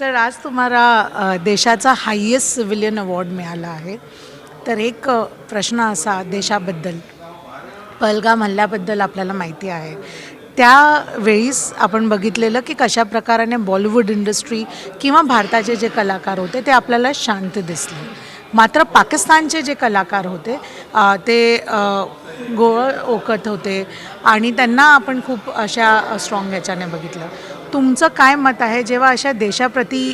Sir आज तुम्हाला देशाचा हायेस्ट सिव्हिलियन अवॉर्ड मिळाला आहे. तर एक प्रश्न असा देशाबद्दल पहलगाम हल्ल्याबद्दल आपल्याला माहिती आहे. त्यावेळीस आपण बघितलेलं की कशा प्रकाराने बॉलिवूड इंडस्ट्री किंवा भारताचे जे कलाकार होते ते आपल्याला शांत दिसले. मात्र पाकिस्तानचे जे कलाकार होते ते गोळ ओकत होते आणि त्यांना आपण खूप अशा स्ट्रॉंग ह्याच्याने बघितलं. तुमचं काय मत आहे? जेव्हा अशा देशाप्रती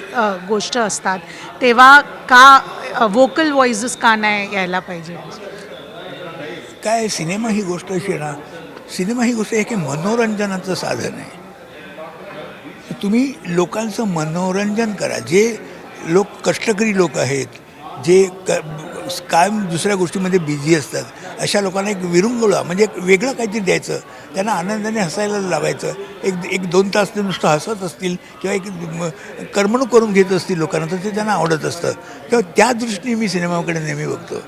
गोष्ट असतात तेव्हा का वोकल व्हॉइसेस का नाही यायला पाहिजे? काय सिनेमा ही गोष्ट अशी ना सिनेमा ही गोष्ट एक मनोरंजनाचं साधन आहे. तुम्ही लोकांचं मनोरंजन करा. जे लोक कष्टकरी लोक आहेत जे क कायम दुसऱ्या गोष्टीमध्ये बिझी असतात अशा लोकांना एक विरंगुळा म्हणजे एक वेगळं काहीतरी द्यायचं. त्यांना आनंदाने हसायला लावायचं. एक एक दोन तास ते नुसतं हसत असतील किंवा एक करमणूक करून घेत असतील लोकांना तर ते त्यांना आवडत असतं. तेव्हा त्या दृष्टीने मी सिनेमाकडे नेहमी बघतो.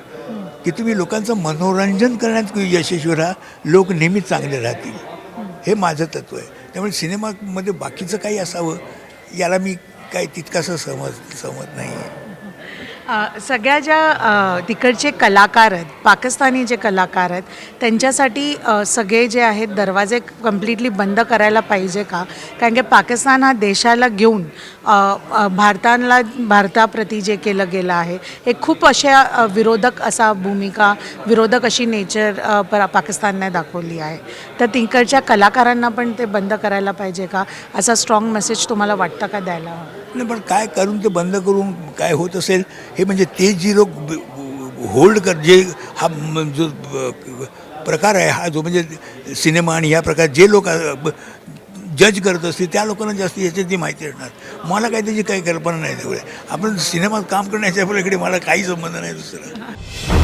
की तुम्ही लोकांचं मनोरंजन करण्यात यशस्वी राहा लोक नेहमी चांगले राहतील. हे माझं तत्त्व आहे. त्यामुळे सिनेमामध्ये बाकीचं काही असावं याला मी काही तितकासं सहमत सहमत नाही आहे. सगळ्या ज्या तिकडचे कलाकार आहेत पाकिस्तानी जे कलाकार आहेत त्यांच्यासाठी सगळे जे आहेत दरवाजे कम्प्लिटली बंद करायला पाहिजे का? कारण की पाकिस्तान हा देशाला घेऊन भारताला भारताप्रती जे केलं गेलं आहे हे खूप अशा विरोधक असा भूमिका विरोधक अशी नेचर पर पाकिस्तानने दाखवली आहे. तर तिकडच्या कलाकारांना पण ते बंद करायला पाहिजे का? असा स्ट्रॉंग मेसेज तुम्हाला वाटतं का द्यायला हवा? नाही पण काय करून ते बंद करून काय होत असेल हे म्हणजे ते जी लोक होल्ड कर जे हा जो प्रकार आहे हा जो म्हणजे सिनेमा आणि ह्या प्रकार जे लोक जज करत असतील त्या लोकांना जास्त याच्यातली माहिती असणार. मला काय त्याची काही कल्पना नाही तेवढे आपण सिनेमात काम करण्याच्या आपल्याकडे मला काही संबंध नाही दुसरा.